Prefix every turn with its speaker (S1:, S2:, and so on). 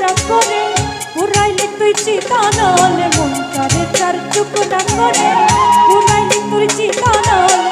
S1: টুকরা মন পুরাইলি চার চুপ করে পুরাইলি তুই চিতানলে।